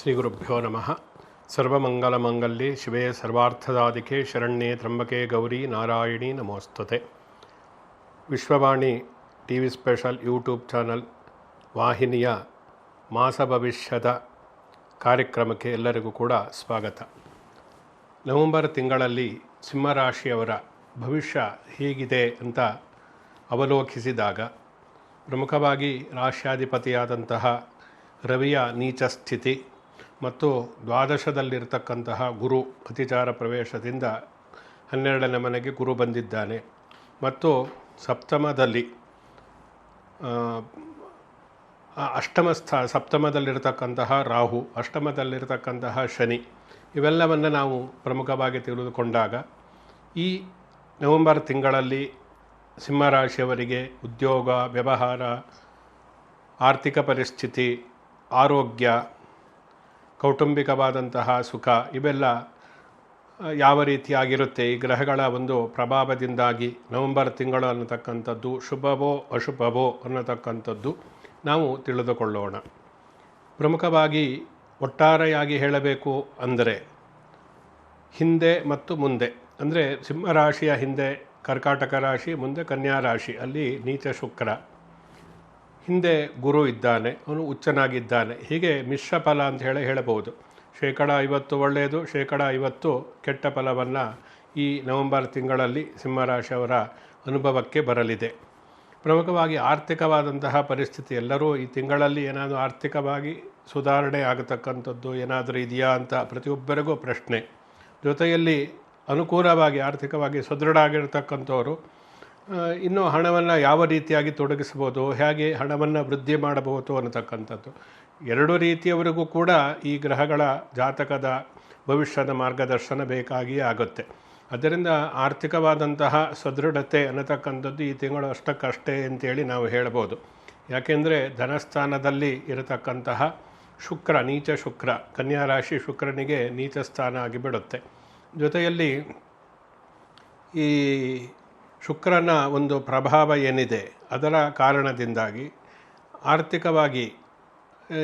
ಶ್ರೀ ಗುರುಭ್ಯೋ ನಮಃ ಸರ್ವಮಂಗಲಮಂಗಲ್ಯೆ ಶಿವೇ ಸರ್ವಾರ್ಥದಾದಿಕೆ ಶರಣ್ಯೆ ತ್ರಂಬಕೆ Gauri Narayani ನಮೋಸ್ತುತೆ Vishwavani T V special YouTube channel ವಾಹಿನಿಯ ಮಾಸ ಭವಿಷ್ಯದ ಕಾರ್ಯಕ್ರಮಕ್ಕೆ ಎಲ್ಲರಿಗೂ ಕೂಡ ಸ್ವಾಗತ. ನವೆಂಬರ್ ತಿಂಗಳಲ್ಲಿ ಸಿಂಹರಾಶಿಯವರ ಭವಿಷ್ಯ ಹೇಗಿದೆ ಅಂತ ಅವಲೋಕಿಸಿದಾಗ ಪ್ರಮುಖವಾಗಿ ರಾಷ್ಟ್ರಾಧಿಪತಿಯಾದಂತಹ ರವಿಯ ನೀಚ ಸ್ಥಿತಿ ಮತ್ತು ದ್ವಾದಶದಲ್ಲಿರತಕ್ಕಂತಹ ಗುರು ಅತಿಚಾರ ಪ್ರವೇಶದಿಂದ ಹನ್ನೆರಡನೇ ಮನೆಗೆ ಗುರು ಬಂದಿದ್ದಾನೆ. ಮತ್ತು ಸಪ್ತಮದಲ್ಲಿ ಅಷ್ಟಮ ಸ್ಥ, ಸಪ್ತಮದಲ್ಲಿರತಕ್ಕಂತಹ ರಾಹು, ಅಷ್ಟಮದಲ್ಲಿರತಕ್ಕಂತಹ ಶನಿ, ಇವೆಲ್ಲವನ್ನು ನಾವು ಪ್ರಮುಖವಾಗಿ ತಿಳಿದುಕೊಂಡಾಗ ಈ ನವೆಂಬರ್ ತಿಂಗಳಲ್ಲಿ ಸಿಂಹರಾಶಿಯವರಿಗೆ ಉದ್ಯೋಗ, ವ್ಯವಹಾರ, ಆರ್ಥಿಕ ಪರಿಸ್ಥಿತಿ, ಆರೋಗ್ಯ, ಕೌಟುಂಬಿಕವಾದಂತಹ ಸುಖ ಇವೆಲ್ಲ ಯಾವ ರೀತಿಯಾಗಿರುತ್ತೆ ಈ ಗ್ರಹಗಳ ಒಂದು ಪ್ರಭಾವದಿಂದಾಗಿ ನವೆಂಬರ್ ತಿಂಗಳು ಅನ್ನತಕ್ಕಂಥದ್ದು ಶುಭವೋ ಅಶುಭವೋ ಅನ್ನತಕ್ಕಂಥದ್ದು ನಾವು ತಿಳಿದುಕೊಳ್ಳೋಣ. ಪ್ರಮುಖವಾಗಿ ಒಟ್ಟಾರೆಯಾಗಿ ಹೇಳಬೇಕು ಅಂದರೆ ಹಿಂದೆ ಮತ್ತು ಮುಂದೆ. ಅಂದರೆ ಸಿಂಹರಾಶಿಯ ಹಿಂದೆ ಕರ್ಕಾಟಕ ರಾಶಿ, ಮುಂದೆ ಕನ್ಯಾ ರಾಶಿ, ಅಲ್ಲಿ ನೀಚ ಶುಕ್ರ. ಹಿಂದೆ ಗುರು ಇದ್ದಾನೆ, ಅವನು ಉಚ್ಚನಾಗಿದ್ದಾನೆ ಹೀಗೆ ಮಿಶ್ರ ಫಲ ಅಂತ ಹೇಳಿ ಹೇಳಬಹುದು. ಶೇಕಡ ಐವತ್ತು ಒಳ್ಳೆಯದು, ಶೇಕಡ ಐವತ್ತು ಕೆಟ್ಟ ಫಲವನ್ನು ಈ ನವೆಂಬರ್ ತಿಂಗಳಲ್ಲಿ ಸಿಂಹರಾಶಿಯವರ ಅನುಭವಕ್ಕೆ ಬರಲಿದೆ. ಪ್ರಮುಖವಾಗಿ ಆರ್ಥಿಕವಾದಂತಹ ಪರಿಸ್ಥಿತಿ ಎಲ್ಲರೂ ಈ ತಿಂಗಳಲ್ಲಿ ಏನಾದರೂ ಆರ್ಥಿಕವಾಗಿ ಸುಧಾರಣೆ ಆಗತಕ್ಕಂಥದ್ದು ಏನಾದರೂ ಇದೆಯಾ ಅಂತ ಪ್ರತಿಯೊಬ್ಬರಿಗೂ ಪ್ರಶ್ನೆ. ಜೊತೆಯಲ್ಲಿ ಅನುಕೂಲವಾಗಿ, ಆರ್ಥಿಕವಾಗಿ ಸದೃಢ ಆಗಿರತಕ್ಕಂಥವರು ಇನ್ನು ಹಣವನ್ನು ಯಾವ ರೀತಿಯಾಗಿ ತೊಡಗಿಸ್ಬೋದು ಹೇಗೆ ಹಣವನ್ನು ವೃದ್ಧಿ ಮಾಡಬಹುದು ಅನ್ನತಕ್ಕಂಥದ್ದು. ಎರಡು ರೀತಿಯವರಿಗೂ ಕೂಡ ಈ ಗ್ರಹಗಳ ಜಾತಕದ ಭವಿಷ್ಯದ ಮಾರ್ಗದರ್ಶನ ಬೇಕಾಗಿಯೇ ಆಗುತ್ತೆ. ಅದರಿಂದ ಆರ್ಥಿಕವಾದಂತಹ ಸದೃಢತೆ ಅನ್ನತಕ್ಕಂಥದ್ದು ಈ ತಿಂಗಳು ಅಷ್ಟಕ್ಕಷ್ಟೇ ಅಂತೇಳಿ ನಾವು ಹೇಳ್ಬೋದು. ಯಾಕೆಂದರೆ ಧನಸ್ಥಾನದಲ್ಲಿ ಇರತಕ್ಕಂತಹ ಶುಕ್ರ, ನೀಚ ಶುಕ್ರ, ಕನ್ಯಾರಾಶಿ ಶುಕ್ರನಿಗೆ ನೀಚ ಸ್ಥಾನ ಆಗಿಬಿಡುತ್ತೆ. ಜೊತೆಯಲ್ಲಿ ಈ ಶುಕ್ರನ ಒಂದು ಪ್ರಭಾವ ಏನಿದೆ ಅದರ ಕಾರಣದಿಂದಾಗಿ ಆರ್ಥಿಕವಾಗಿ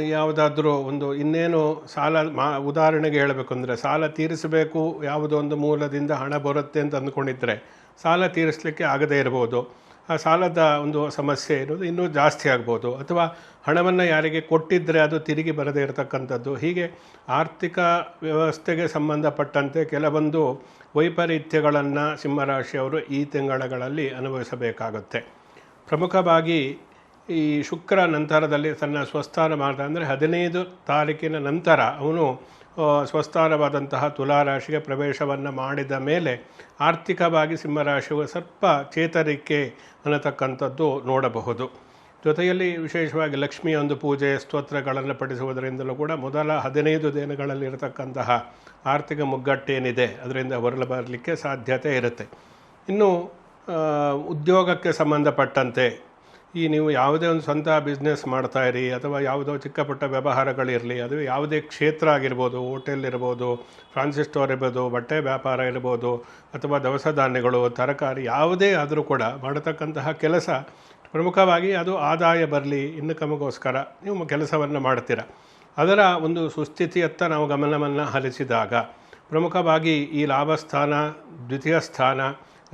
ಯಾವುದಾದ್ರೂ ಒಂದು ಇನ್ನೇನು ಸಾಲ, ಮಾ, ಉದಾಹರಣೆಗೆ ಹೇಳಬೇಕು ಅಂದರೆ ಸಾಲ ತೀರಿಸಬೇಕು ಯಾವುದೋ ಒಂದು ಮೂಲದಿಂದ ಹಣ ಬರುತ್ತೆ ಅಂತ ಅಂದ್ಕೊಂಡಿದ್ರೆ ಸಾಲ ತೀರಿಸಲಿಕ್ಕೆ ಆಗದೇ ಇರ್ಬೋದು. ಆ ಸಾಲದ ಒಂದು ಸಮಸ್ಯೆ ಇರೋದು ಇನ್ನೂ ಜಾಸ್ತಿ ಆಗ್ಬೋದು. ಅಥವಾ ಹಣವನ್ನು ಯಾರಿಗೆ ಕೊಟ್ಟಿದ್ದರೆ ಅದು ತಿರುಗಿ ಬರದೇ ಇರತಕ್ಕಂಥದ್ದು. ಹೀಗೆ ಆರ್ಥಿಕ ವ್ಯವಸ್ಥೆಗೆ ಸಂಬಂಧಪಟ್ಟಂತೆ ಕೆಲವೊಂದು ವೈಪರೀತ್ಯಗಳನ್ನು ಸಿಂಹರಾಶಿಯವರು ಈ ತಿಂಗಳುಗಳಲ್ಲಿ ಅನುಭವಿಸಬೇಕಾಗುತ್ತೆ. ಪ್ರಮುಖವಾಗಿ ಈ ಶುಕ್ರ ನಂತರದಲ್ಲಿ ತನ್ನ ಸ್ವಸ್ಥಾನ ಮಾಡ್ದ ಅಂದರೆ ಹದಿನೈದು ತಾರೀಕಿನ ನಂತರ ಅವನು ಸ್ವಸ್ಥಾನವಾದಂತಹ ತುಲಾರಾಶಿಗೆ ಪ್ರವೇಶವನ್ನು ಮಾಡಿದ ಮೇಲೆ ಆರ್ಥಿಕವಾಗಿ ಸಿಂಹರಾಶಿಯು ಸ್ವಲ್ಪ ಚೇತರಿಕೆ ಅನ್ನತಕ್ಕಂಥದ್ದು ನೋಡಬಹುದು. ಜೊತೆಯಲ್ಲಿ ವಿಶೇಷವಾಗಿ ಲಕ್ಷ್ಮಿಯ ಒಂದು ಪೂಜೆ, ಸ್ತೋತ್ರಗಳನ್ನು ಪಡಿಸುವುದರಿಂದಲೂ ಕೂಡ ಮೊದಲ ಹದಿನೈದು ದಿನಗಳಲ್ಲಿ ಇರತಕ್ಕಂತಹ ಆರ್ಥಿಕ ಮುಗ್ಗಟ್ಟೇನಿದೆ, ಅದರಿಂದ ಹೊರಲು ಬರಲಿಕ್ಕೆ ಸಾಧ್ಯತೆ ಇರುತ್ತೆ. ಇನ್ನು ಉದ್ಯೋಗಕ್ಕೆ ಸಂಬಂಧಪಟ್ಟಂತೆ ಈ ನೀವು ಯಾವುದೇ ಒಂದು ಸ್ವಂತ ಬಿಸ್ನೆಸ್ ಮಾಡ್ತಾ ಇರಿ, ಅಥವಾ ಯಾವುದೋ ಚಿಕ್ಕ ಪುಟ್ಟ ವ್ಯವಹಾರಗಳಿರಲಿ, ಅದು ಯಾವುದೇ ಕ್ಷೇತ್ರ ಆಗಿರ್ಬೋದು ಹೋಟೆಲ್ ಇರ್ಬೋದು ಫ್ಯಾನ್ಸಿ ಸ್ಟೋರ್ ಇರ್ಬೋದು, ಬಟ್ಟೆ ವ್ಯಾಪಾರ ಇರ್ಬೋದು, ಅಥವಾ ದವಸ ಧಾನ್ಯಗಳು, ತರಕಾರಿ, ಯಾವುದೇ ಆದರೂ ಕೂಡ ಮಾಡತಕ್ಕಂತಹ ಕೆಲಸ, ಪ್ರಮುಖವಾಗಿ ಅದು ಆದಾಯ ಬರಲಿ, ಇನ್ಕಮ್ಗೋಸ್ಕರ ನೀವು ಕೆಲಸವನ್ನು ಮಾಡ್ತೀರ. ಅದರ ಒಂದು ಸುಸ್ಥಿತಿಯತ್ತ ನಾವು ಗಮನವನ್ನು ಹರಿಸಿದಾಗ, ಪ್ರಮುಖವಾಗಿ ಈ ಲಾಭಸ್ಥಾನ, ದ್ವಿತೀಯ ಸ್ಥಾನ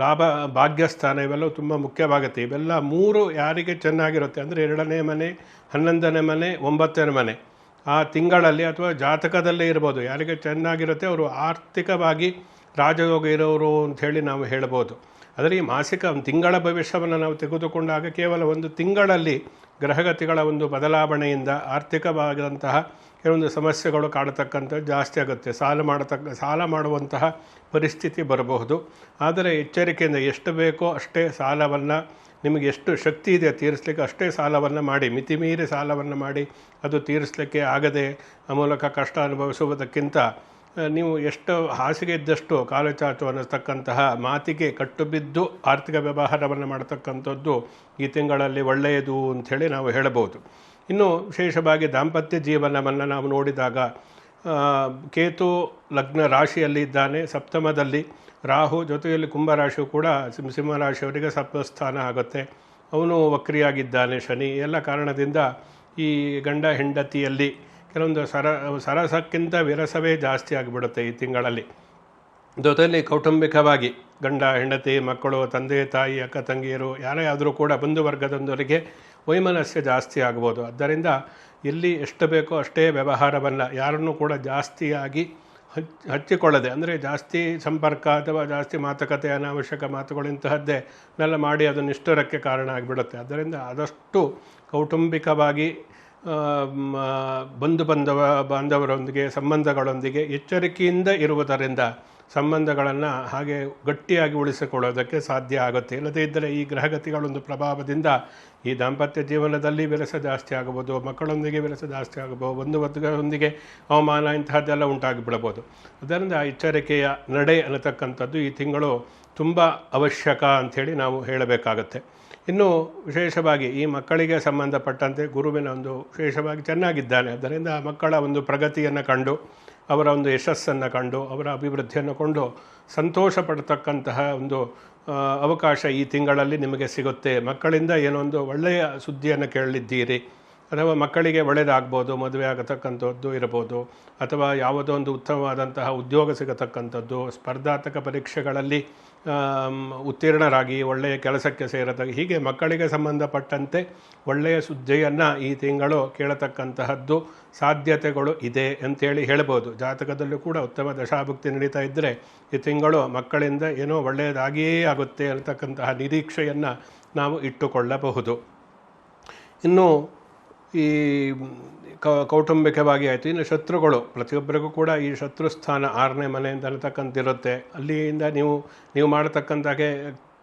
ಲಾಭ, ಭಾಗ್ಯಸ್ಥಾನ ಇವೆಲ್ಲವೂ ತುಂಬ ಮುಖ್ಯವಾಗುತ್ತೆ. ಇವೆಲ್ಲ ಮೂರು ಯಾರಿಗೆ ಚೆನ್ನಾಗಿರುತ್ತೆ ಅಂದರೆ ಎರಡನೇ ಮನೆ, ಹನ್ನೊಂದನೇ ಮನೆ, ಒಂಬತ್ತನೇ ಮನೆ. ಆ ತಿಂಗಳಲ್ಲಿ ಅಥವಾ ಜಾತಕದಲ್ಲೇ ಇರ್ಬೋದು. ಯಾರಿಗೆ ಚೆನ್ನಾಗಿರುತ್ತೆ ಅವರು ಆರ್ಥಿಕವಾಗಿ ರಾಜಯೋಗ ಇರೋರು ಅಂಥೇಳಿ ನಾವು ಹೇಳ್ಬೋದು. ಆದರೆ ಈ ಮಾಸಿಕ ತಿಂಗಳ ಭವಿಷ್ಯವನ್ನು ನಾವು ತೆಗೆದುಕೊಂಡಾಗ ಕೇವಲ ಒಂದು ತಿಂಗಳಲ್ಲಿ ಗ್ರಹಗತಿಗಳ ಒಂದು ಬದಲಾವಣೆಯಿಂದ ಆರ್ಥಿಕವಾಗಿದಂತಹ ಕೆಲವೊಂದು ಸಮಸ್ಯೆಗಳು ಕಾಡತಕ್ಕಂಥದ್ದು ಜಾಸ್ತಿ ಆಗುತ್ತೆ. ಸಾಲ ಮಾಡತಕ್ಕ, ಸಾಲ ಮಾಡುವಂತಹ ಪರಿಸ್ಥಿತಿ ಬರಬಹುದು. ಆದರೆ ಎಚ್ಚರಿಕೆಯಿಂದ ಎಷ್ಟು ಬೇಕೋ ಅಷ್ಟೇ ಸಾಲವನ್ನು, ನಿಮಗೆ ಎಷ್ಟು ಶಕ್ತಿ ಇದೆ ತೀರಿಸಲಿಕ್ಕೆ ಅಷ್ಟೇ ಸಾಲವನ್ನು ಮಾಡಿ, ಮಿತಿಮೀರಿ ಸಾಲವನ್ನು ಮಾಡಿ ಅದು ತೀರಿಸಲಿಕ್ಕೆ ಆಗದೆ ಆ ಮೂಲಕ ಕಷ್ಟ ಅನುಭವಿಸುವುದಕ್ಕಿಂತ ನೀವು ಎಷ್ಟು ಹಾಸಿಗೆ ಇದ್ದಷ್ಟು ಕಾಲು ಚಾಚು ಅನ್ನತಕ್ಕಂತಹ ಮಾತಿಗೆ ಕಟ್ಟುಬಿದ್ದು ಆರ್ಥಿಕ ವ್ಯವಹಾರವನ್ನು ಮಾಡತಕ್ಕಂಥದ್ದು ಈ ತಿಂಗಳಲ್ಲಿ ಒಳ್ಳೆಯದು ಅಂಥೇಳಿ ನಾವು ಹೇಳಬಹುದು. ಇನ್ನು ವಿಶೇಷವಾಗಿ ದಾಂಪತ್ಯ ಜೀವನವನ್ನು ನಾವು ನೋಡಿದಾಗ ಕೇತು ಲಗ್ನ ರಾಶಿಯಲ್ಲಿ ಇದ್ದಾನೆ. ಸಪ್ತಮದಲ್ಲಿ ರಾಹು, ಜೊತೆಯಲ್ಲಿ ಕುಂಭರಾಶಿಯು ಕೂಡ ಸಿಂಹ ಸಿಂಹರಾಶಿಯವರಿಗೆ ಸಪ್ತಸ್ಥಾನ ಆಗುತ್ತೆ. ಅವನು ವಕ್ರಿಯಾಗಿದ್ದಾನೆ ಶನಿ. ಎಲ್ಲ ಕಾರಣದಿಂದ ಈ ಗಂಡ ಹೆಂಡತಿಯಲ್ಲಿ ಕೆಲವೊಂದು ಸರ ಸರಸಕ್ಕಿಂತ ವಿರಸವೇ ಜಾಸ್ತಿ ಆಗಿಬಿಡುತ್ತೆ ಈ ತಿಂಗಳಲ್ಲಿ. ಜೊತೆಯಲ್ಲಿ ಕೌಟುಂಬಿಕವಾಗಿ ಗಂಡ, ಹೆಂಡತಿ, ಮಕ್ಕಳು, ತಂದೆ, ತಾಯಿ, ಅಕ್ಕ, ತಂಗಿಯರು, ಯಾರೇ ಆದರೂ ಕೂಡ ಬಂಧು ವರ್ಗದೊಂದರಿಗೆ ವೈಮನಸ್ಯ ಜಾಸ್ತಿ ಆಗ್ಬೋದು. ಆದ್ದರಿಂದ ಇಲ್ಲಿ ಎಷ್ಟು ಬೇಕೋ ಅಷ್ಟೇ ವ್ಯವಹಾರವನ್ನು ಯಾರನ್ನೂ ಕೂಡ ಜಾಸ್ತಿಯಾಗಿ ಹಚ್, ಹಚ್ಚಿಕೊಳ್ಳದೆ, ಅಂದರೆ ಜಾಸ್ತಿ ಸಂಪರ್ಕ ಅಥವಾ ಜಾಸ್ತಿ ಮಾತುಕತೆ, ಅನಾವಶ್ಯಕ ಮಾತುಗಳು ಇಂತಹದ್ದೇ ನೆಲ್ಲ ಮಾಡಿ ಅದು ನಿಷ್ಠುರಕ್ಕೆ ಕಾರಣ ಆಗಿಬಿಡುತ್ತೆ. ಆದ್ದರಿಂದ ಆದಷ್ಟು ಕೌಟುಂಬಿಕವಾಗಿ ಬಂಧು ಬಂಧವ, ಬಾಂಧವರೊಂದಿಗೆ, ಸಂಬಂಧಗಳೊಂದಿಗೆ ಎಚ್ಚರಿಕೆಯಿಂದ ಇರುವುದರಿಂದ ಸಂಬಂಧಗಳನ್ನು ಹಾಗೆ ಗಟ್ಟಿಯಾಗಿ ಉಳಿಸಿಕೊಳ್ಳೋದಕ್ಕೆ ಸಾಧ್ಯ ಆಗುತ್ತೆ. ಇಲ್ಲದೇ ಇದ್ದರೆ ಈ ಗ್ರಹಗತಿಗಳೊಂದು ಪ್ರಭಾವದಿಂದ ಈ ದಾಂಪತ್ಯ ಜೀವನದಲ್ಲಿ ವಿರಸ ಜಾಸ್ತಿ ಆಗಬಹುದು, ಮಕ್ಕಳೊಂದಿಗೆ ವಿರಸ ಜಾಸ್ತಿ ಆಗಬಹುದು ಒಂದು ವರ್ಗದೊಂದಿಗೆ ಅವಮಾನ ಇಂತಹದ್ದೆಲ್ಲ ಉಂಟಾಗಿಬಿಡಬಹುದು. ಅದರಿಂದ ಎಚ್ಚರಿಕೆಯ ನಡೆ ಅನ್ನತಕ್ಕಂಥದ್ದು ಈ ತಿಂಗಳು ತುಂಬ ಅವಶ್ಯಕ ಅಂಥೇಳಿ ನಾವು ಹೇಳಬೇಕಾಗತ್ತೆ. ಇನ್ನು ವಿಶೇಷವಾಗಿ ಈ ಮಕ್ಕಳಿಗೆ ಸಂಬಂಧಪಟ್ಟಂತೆ ಗುರುವಿನ ಒಂದು ವಿಶೇಷವಾಗಿ ಚೆನ್ನಾಗಿದ್ದಾನೆ. ಅದರಿಂದ ಆ ಮಕ್ಕಳ ಒಂದು ಪ್ರಗತಿಯನ್ನು ಕಂಡು, ಅವರ ಒಂದು ಯಶಸ್ಸನ್ನು ಕಂಡು, ಅವರ ಅಭಿವೃದ್ಧಿಯನ್ನು ಕೊಂಡು ಸಂತೋಷ ಪಡ್ತಕ್ಕಂತಹ ಒಂದು ಅವಕಾಶ ಈ ತಿಂಗಳಲ್ಲಿ ನಿಮಗೆ ಸಿಗುತ್ತೆ. ಮಕ್ಕಳಿಂದ ಏನೊಂದು ಒಳ್ಳೆಯ ಸುದ್ದಿಯನ್ನು ಕೇಳಿದ್ದೀರಿ ಅಥವಾ ಮಕ್ಕಳಿಗೆ ಒಳ್ಳೆಯದಾಗ್ಬೋದು ಮದುವೆ ಆಗತಕ್ಕಂಥದ್ದು ಇರಬಹುದು, ಅಥವಾ ಯಾವುದೋ ಒಂದು ಉತ್ತಮವಾದಂತಹ ಉದ್ಯೋಗ ಸಿಗತಕ್ಕಂಥದ್ದು, ಸ್ಪರ್ಧಾತ್ಮಕ ಪರೀಕ್ಷೆಗಳಲ್ಲಿ ಉತ್ತೀರ್ಣರಾಗಿ, ಒಳ್ಳೆಯ ಕೆಲಸಕ್ಕೆ ಸೇರತ ಹೀಗೆ ಮಕ್ಕಳಿಗೆ ಸಂಬಂಧಪಟ್ಟಂತೆ ಒಳ್ಳೆಯ ಸುದ್ದಿಯನ್ನು ಈ ತಿಂಗಳು ಕೇಳತಕ್ಕಂತಹದ್ದು ಸಾಧ್ಯತೆಗಳು ಇದೆ ಅಂತೇಳಿ ಹೇಳ್ಬೋದು. ಜಾತಕದಲ್ಲೂ ಕೂಡ ಉತ್ತಮ ದಶಾಭುಕ್ತಿ ನಡೀತಾ ಇದ್ದರೆ ಈ ತಿಂಗಳು ಮಕ್ಕಳಿಂದ ಏನೋ ಒಳ್ಳೆಯದಾಗಿಯೇ ಆಗುತ್ತೆ ಅಂತಕ್ಕಂತಹ ನಿರೀಕ್ಷೆಯನ್ನು ನಾವು ಇಟ್ಟುಕೊಳ್ಳಬಹುದು. ಇನ್ನು ಈ ಕೌಟುಂಬಿಕವಾಗಿ ಆಯಿತು. ಇನ್ನು ಶತ್ರುಗಳು, ಪ್ರತಿಯೊಬ್ಬರಿಗೂ ಕೂಡ ಈ ಶತ್ರು ಸ್ಥಾನ ಆರನೇ ಮನೆ ಅಂತ ಅನ್ನತಕ್ಕಂತಿರುತ್ತೆ. ಅಲ್ಲಿಯಿಂದ ನೀವು ನೀವು ಮಾಡತಕ್ಕಂತಹ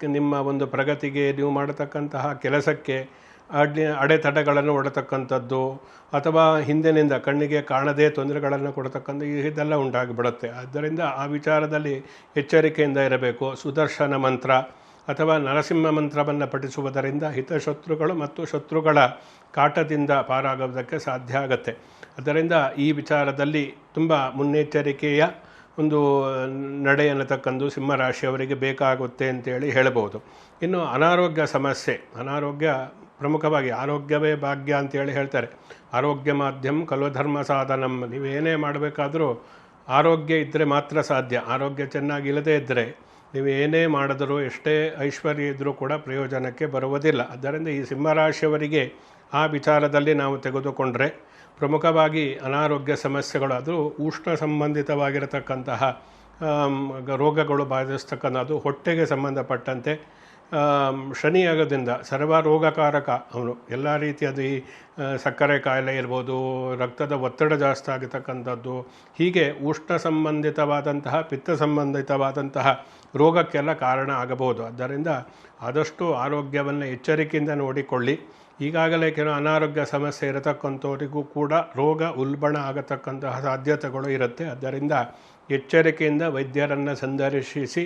ನಿಮ್ಮ ಒಂದು ಪ್ರಗತಿಗೆ ನೀವು ಮಾಡತಕ್ಕಂತಹ ಕೆಲಸಕ್ಕೆ ಅಡ್ಡಿ, ಅಡೆತಡೆಗಳನ್ನು ಒಡತಕ್ಕಂಥದ್ದು ಅಥವಾ ಹಿಂದಿನಿಂದ ಕಣ್ಣಿಗೆ ಕಾಣದೇ ತೊಂದರೆಗಳನ್ನು ಕೊಡತಕ್ಕಂಥ ಇದೆಲ್ಲ ಉಂಟಾಗಿಬಿಡುತ್ತೆ. ಆದ್ದರಿಂದ ಆ ವಿಚಾರದಲ್ಲಿ ಎಚ್ಚರಿಕೆಯಿಂದ ಇರಬೇಕು. ಸುದರ್ಶನ ಮಂತ್ರ. ಅಥವಾ ನರಸಿಂಹ ಮಂತ್ರವನ್ನು ಪಠಿಸುವುದರಿಂದ ಹಿತಶತ್ರುಗಳು ಮತ್ತು ಶತ್ರುಗಳ ಕಾಟದಿಂದ ಪಾರಾಗುವುದಕ್ಕೆ ಸಾಧ್ಯ ಆಗುತ್ತೆ. ಅದರಿಂದ ಈ ವಿಚಾರದಲ್ಲಿ ತುಂಬ ಮುನ್ನೆಚ್ಚರಿಕೆಯ ಒಂದು ನಡೆ ಅನ್ನತಕ್ಕಂದು ಸಿಂಹರಾಶಿಯವರಿಗೆ ಬೇಕಾಗುತ್ತೆ ಅಂತೇಳಿ ಹೇಳಬಹುದು. ಇನ್ನು ಅನಾರೋಗ್ಯ ಸಮಸ್ಯೆ, ಅನಾರೋಗ್ಯ ಪ್ರಮುಖವಾಗಿ ಆರೋಗ್ಯವೇ ಭಾಗ್ಯ ಅಂತೇಳಿ ಹೇಳ್ತಾರೆ. ಆರೋಗ್ಯ ಮಾಧ್ಯಮ ಕಲ್ವಧರ್ಮ ಸಾಧನಂ, ನೀವೇನೇ ಮಾಡಬೇಕಾದರೂ ಆರೋಗ್ಯ ಇದ್ದರೆ ಮಾತ್ರ ಸಾಧ್ಯ. ಆರೋಗ್ಯ ಚೆನ್ನಾಗಿಲ್ಲದೇ ಇದ್ದರೆ ನೀವು ಏನೇ ಮಾಡಿದರೂ ಎಷ್ಟೇ ಐಶ್ವರ್ಯ ಇದ್ದರೂ ಕೂಡ ಪ್ರಯೋಜನಕ್ಕೆ ಬರುವುದಿಲ್ಲ. ಆದ್ದರಿಂದ ಈ ಸಿಂಹರಾಶಿಯವರಿಗೆ ಆ ವಿಚಾರದಲ್ಲಿ ನಾವು ತೆಗೆದುಕೊಂಡ್ರೆ ಪ್ರಮುಖವಾಗಿ ಅನಾರೋಗ್ಯ ಸಮಸ್ಯೆಗಳು, ಅದು ಉಷ್ಣ ಸಂಬಂಧಿತವಾಗಿರತಕ್ಕಂತಹ ರೋಗಗಳು ಬಾಧಿಸ್ತಕ್ಕಂಥದ್ದು ಹೊಟ್ಟೆಗೆ ಸಂಬಂಧಪಟ್ಟಂತೆ ಶನಿ ಆಗೋದ್ರಿಂದ ಸರ್ವ ರೋಗಕಾರಕ ಅವನು ಎಲ್ಲ ರೀತಿಯಾದ ಈ ಸಕ್ಕರೆ ಕಾಯಿಲೆ ಇರ್ಬೋದು, ರಕ್ತದ ಒತ್ತಡ ಜಾಸ್ತಿ ಆಗಿರ್ತಕ್ಕಂಥದ್ದು, ಹೀಗೆ ಉಷ್ಣ ಸಂಬಂಧಿತವಾದಂತಹ, ಪಿತ್ತ ಸಂಬಂಧಿತವಾದಂತಹ ರೋಗಕ್ಕೆಲ್ಲ ಕಾರಣ ಆಗಬಹುದು. ಆದ್ದರಿಂದ ಆದಷ್ಟು ಆರೋಗ್ಯವನ್ನು ಎಚ್ಚರಿಕೆಯಿಂದ ನೋಡಿಕೊಳ್ಳಿ. ಈಗಾಗಲೇ ಕೆಲವು ಅನಾರೋಗ್ಯ ಸಮಸ್ಯೆ ಇರತಕ್ಕಂಥವರಿಗೂ ಕೂಡ ರೋಗ ಉಲ್ಬಣ ಆಗತಕ್ಕಂತಹ ಸಾಧ್ಯತೆಗಳು ಇರುತ್ತೆ. ಆದ್ದರಿಂದ ಎಚ್ಚರಿಕೆಯಿಂದ ವೈದ್ಯರನ್ನು ಸಂದರ್ಶಿಸಿ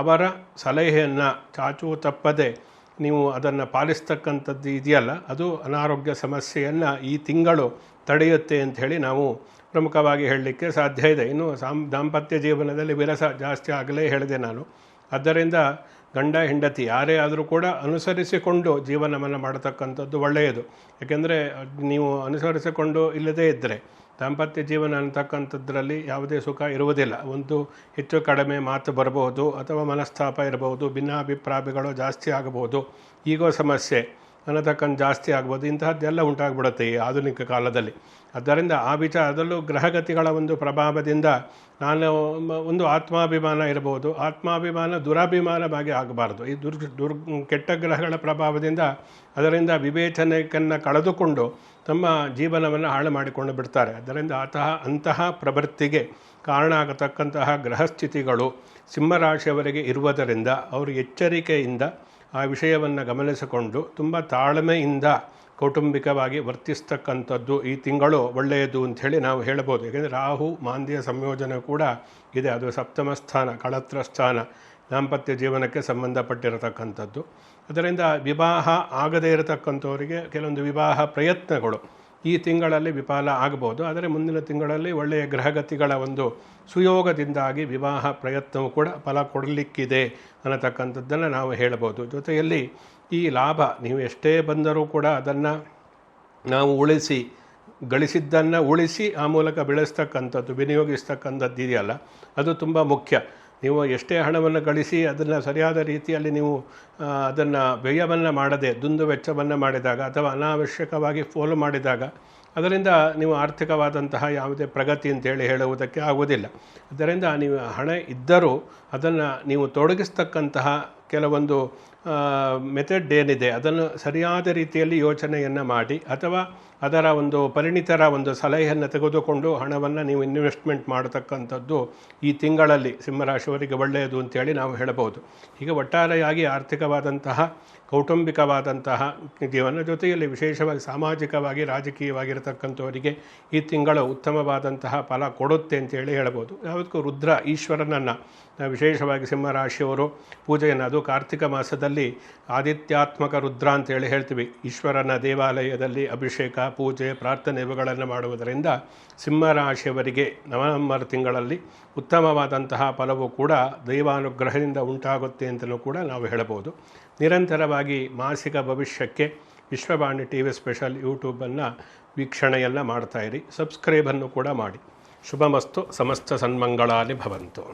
ಅವರ ಸಲಹೆಯನ್ನು ಚಾಚು ತಪ್ಪದೆ ನೀವು ಅದನ್ನು ಪಾಲಿಸ್ತಕ್ಕಂಥದ್ದು ಇದೆಯಲ್ಲ, ಅದು ಅನಾರೋಗ್ಯ ಸಮಸ್ಯೆಯನ್ನು ಈ ತಿಂಗಳು ತಡೆಯುತ್ತೆ ಅಂತ ಹೇಳಿ ನಾವು ಪ್ರಮುಖವಾಗಿ ಹೇಳಲಿಕ್ಕೆ ಸಾಧ್ಯ ಇದೆ. ಇನ್ನು ಸಾಂ ದಾಂಪತ್ಯ ಜೀವನದಲ್ಲಿ ವಿರಸ ಜಾಸ್ತಿ ಆಗಲೇ ಹೇಳಿದೆ ನಾನು. ಆದ್ದರಿಂದ ಗಂಡ, ಹೆಂಡತಿ ಯಾರೇ ಆದರೂ ಕೂಡ ಅನುಸರಿಸಿಕೊಂಡು ಜೀವನವನ್ನು ಮಾಡತಕ್ಕಂಥದ್ದು ಒಳ್ಳೆಯದು. ಯಾಕೆಂದರೆ ನೀವು ಅನುಸರಿಸಿಕೊಂಡು ಇಲ್ಲದೇ ಇದ್ದರೆ ದಾಂಪತ್ಯ ಜೀವನ ಅಂತಕ್ಕಂಥದ್ರಲ್ಲಿ ಯಾವುದೇ ಸುಖ ಇರುವುದಿಲ್ಲ. ಒಂದು ಹೆಚ್ಚು ಕಡಿಮೆ ಮಾತು ಬರಬಹುದು ಅಥವಾ ಮನಸ್ತಾಪ ಇರಬಹುದು, ಭಿನ್ನಾಭಿಪ್ರಾಯಗಳು ಜಾಸ್ತಿ ಆಗಬಹುದು. ಈಗೋ ಸಮಸ್ಯೆ. ಅನ್ನತಕ್ಕಂಥ ಜಾಸ್ತಿ ಆಗ್ಬೋದು ಇಂತಹದ್ದೆಲ್ಲ ಉಂಟಾಗ್ಬಿಡುತ್ತೆ ಈ ಆಧುನಿಕ ಕಾಲದಲ್ಲಿ. ಆದ್ದರಿಂದ ಆ ವಿಚಾರದಲ್ಲೂ ಗ್ರಹಗತಿಗಳ ಒಂದು ಪ್ರಭಾವದಿಂದ ನಾನು ಒಂದು ಆತ್ಮಾಭಿಮಾನ ಇರಬಹುದು. ಆತ್ಮಾಭಿಮಾನ ದುರಾಭಿಮಾನವಾಗಿ ಆಗಬಾರ್ದು. ಈ ದುರ್ ದುರ್, ಕೆಟ್ಟ ಗ್ರಹಗಳ ಪ್ರಭಾವದಿಂದ ಅದರಿಂದ ವಿವೇಚನೆಯನ್ನು ಕಳೆದುಕೊಂಡು ತಮ್ಮ ಜೀವನವನ್ನು ಹಾಳು ಮಾಡಿಕೊಂಡು ಬಿಡ್ತಾರೆ. ಅದರಿಂದ ಆತಹ ಅಂತಹ ಪ್ರವೃತ್ತಿಗೆ ಕಾರಣ ಆಗತಕ್ಕಂತಹ ಗ್ರಹಸ್ಥಿತಿಗಳು ಸಿಂಹರಾಶಿಯವರಿಗೆ ಇರುವುದರಿಂದ ಅವರು ಎಚ್ಚರಿಕೆಯಿಂದ ಆ ವಿಷಯವನ್ನು ಗಮನಿಸಿಕೊಂಡು ತುಂಬ ತಾಳ್ಮೆಯಿಂದ ಕೌಟುಂಬಿಕವಾಗಿ ವರ್ತಿಸ್ತಕ್ಕಂಥದ್ದು ಈ ತಿಂಗಳು ಒಳ್ಳೆಯದು ಅಂಥೇಳಿ ನಾವು ಹೇಳಬಹುದು. ಏಕೆಂದರೆ ರಾಹು, ಮಾಂದ್ಯ ಸಂಯೋಜನೆ ಕೂಡ ಇದೆ. ಅದು ಸಪ್ತಮ ಸ್ಥಾನ, ಕಳತ್ರ ಸ್ಥಾನ, ದಾಂಪತ್ಯ ಜೀವನಕ್ಕೆ ಸಂಬಂಧಪಟ್ಟಿರತಕ್ಕಂಥದ್ದು. ಅದರಿಂದ ವಿವಾಹ ಆಗದೇ ಇರತಕ್ಕಂಥವರಿಗೆ ಕೆಲವೊಂದು ವಿವಾಹ ಪ್ರಯತ್ನಗಳು ಈ ತಿಂಗಳಲ್ಲಿ ವಿಫಲ ಆಗಬಹುದು. ಆದರೆ ಮುಂದಿನ ತಿಂಗಳಲ್ಲಿ ಒಳ್ಳೆಯ ಗ್ರಹಗತಿಗಳ ಒಂದು ಸುಯೋಗದಿಂದಾಗಿ ವಿವಾಹ ಪ್ರಯತ್ನವು ಕೂಡ ಫಲ ಕೊಡಲಿಕ್ಕಿದೆ ಅನ್ನತಕ್ಕಂಥದ್ದನ್ನು ನಾವು ಹೇಳಬಹುದು. ಜೊತೆಯಲ್ಲಿ ಈ ಲಾಭ, ನೀವು ಎಷ್ಟೇ ಬಂದರೂ ಕೂಡ ಅದನ್ನು ನಾವು ಉಳಿಸಿ, ಗಳಿಸಿದ್ದನ್ನು ಉಳಿಸಿ ಆ ಮೂಲಕ ಬೆಳೆಸ್ತಕ್ಕಂಥದ್ದು, ವಿನಿಯೋಗಿಸ್ತಕ್ಕಂಥದ್ದು ಇದೆಯಲ್ಲ, ಅದು ತುಂಬ ಮುಖ್ಯ. ನೀವು ಎಷ್ಟೇ ಹಣವನ್ನು ಗಳಿಸಿ ಅದನ್ನು ಸರಿಯಾದ ರೀತಿಯಲ್ಲಿ ನೀವು ಅದನ್ನು ವ್ಯಯವನ್ನು ಮಾಡದೆ, ದುಂದು ವೆಚ್ಚವನ್ನು ಮಾಡಿದಾಗ ಅಥವಾ ಅನಾವಶ್ಯಕವಾಗಿ ಫೋಲು ಮಾಡಿದಾಗ ಅದರಿಂದ ನೀವು ಆರ್ಥಿಕವಾದಂತಹ ಯಾವುದೇ ಪ್ರಗತಿ ಅಂತೇಳಿ ಹೇಳುವುದಕ್ಕೆ ಆಗುವುದಿಲ್ಲ. ಅದರಿಂದ ನೀವು ಹಣ ಇದ್ದರೂ ಅದನ್ನು ನೀವು ತೊಡಗಿಸ್ತಕ್ಕಂತಹ ಕೆಲವೊಂದು ಮೆಥಡ್ ಏನಿದೆ, ಅದನ್ನು ಸರಿಯಾದ ರೀತಿಯಲ್ಲಿ ಯೋಚನೆಯನ್ನು ಮಾಡಿ, ಅಥವಾ ಅದರ ಒಂದು ಪರಿಣಿತರ ಒಂದು ಸಲಹೆಯನ್ನು ತೆಗೆದುಕೊಂಡು ಹಣವನ್ನು ನೀವು ಇನ್ವೆಸ್ಟ್ಮೆಂಟ್ ಮಾಡತಕ್ಕಂಥದ್ದು ಈ ತಿಂಗಳಲ್ಲಿ ಸಿಂಹರಾಶಿಯವರಿಗೆ ಒಳ್ಳೆಯದು ಅಂತೇಳಿ ನಾವು ಹೇಳಬಹುದು. ಈಗ ಒಟ್ಟಾರೆಯಾಗಿ ಆರ್ಥಿಕವಾದಂತಹ, ಕೌಟುಂಬಿಕವಾದಂತಹ ಜೀವನ ಜೊತೆಯಲ್ಲಿ ವಿಶೇಷವಾಗಿ ಸಾಮಾಜಿಕವಾಗಿ ರಾಜಕೀಯವಾಗಿರತಕ್ಕಂಥವರಿಗೆ ಈ ತಿಂಗಳು ಉತ್ತಮವಾದಂತಹ ಫಲ ಕೊಡುತ್ತೆ ಅಂತೇಳಿ ಹೇಳ್ಬೋದು ಯಾವುದಕ್ಕೂ ರುದ್ರ ಈಶ್ವರನನ್ನು, ವಿಶೇಷವಾಗಿ ಸಿಂಹರಾಶಿಯವರು ಪೂಜೆಯನ್ನು ಅದು ಕಾರ್ತಿಕ ಮಾಸದಲ್ಲಿ ಆದಿತ್ಯಾತ್ಮಕ ರುದ್ರ ಅಂತೇಳಿ ಹೇಳ್ತೀವಿ. ಈಶ್ವರನ ದೇವಾಲಯದಲ್ಲಿ ಅಭಿಷೇಕ, ಪೂಜೆ, ಪ್ರಾರ್ಥನೆ ಇವುಗಳನ್ನು ಮಾಡುವುದರಿಂದ ಸಿಂಹರಾಶಿಯವರಿಗೆ ನವೆಂಬರ್ ತಿಂಗಳಲ್ಲಿ ಉತ್ತಮವಾದಂತಹ ಫಲವು ಕೂಡ ದೈವಾನುಗ್ರಹದಿಂದ ಉಂಟಾಗುತ್ತೆ ಅಂತಲೂ ಕೂಡ ನಾವು ಹೇಳಬಹುದು. ನಿರಂತರವಾಗಿ ಮಾಸಿಕ ಭವಿಷ್ಯಕ್ಕೆ ವಿಶ್ವವಾಣಿ ಟಿ ವಿ ಸ್ಪೆಷಲ್ ಯೂಟ್ಯೂಬನ್ನು ವೀಕ್ಷಣೆಯನ್ನು ಮಾಡ್ತಾಯಿರಿ ಸಬ್ಸ್ಕ್ರೈಬನ್ನು ಕೂಡ ಮಾಡಿ. ಶುಭಮಸ್ತು. ಸಮಸ್ತ ಸನ್ಮಂಗಳಾನಿ ಭವಂತು.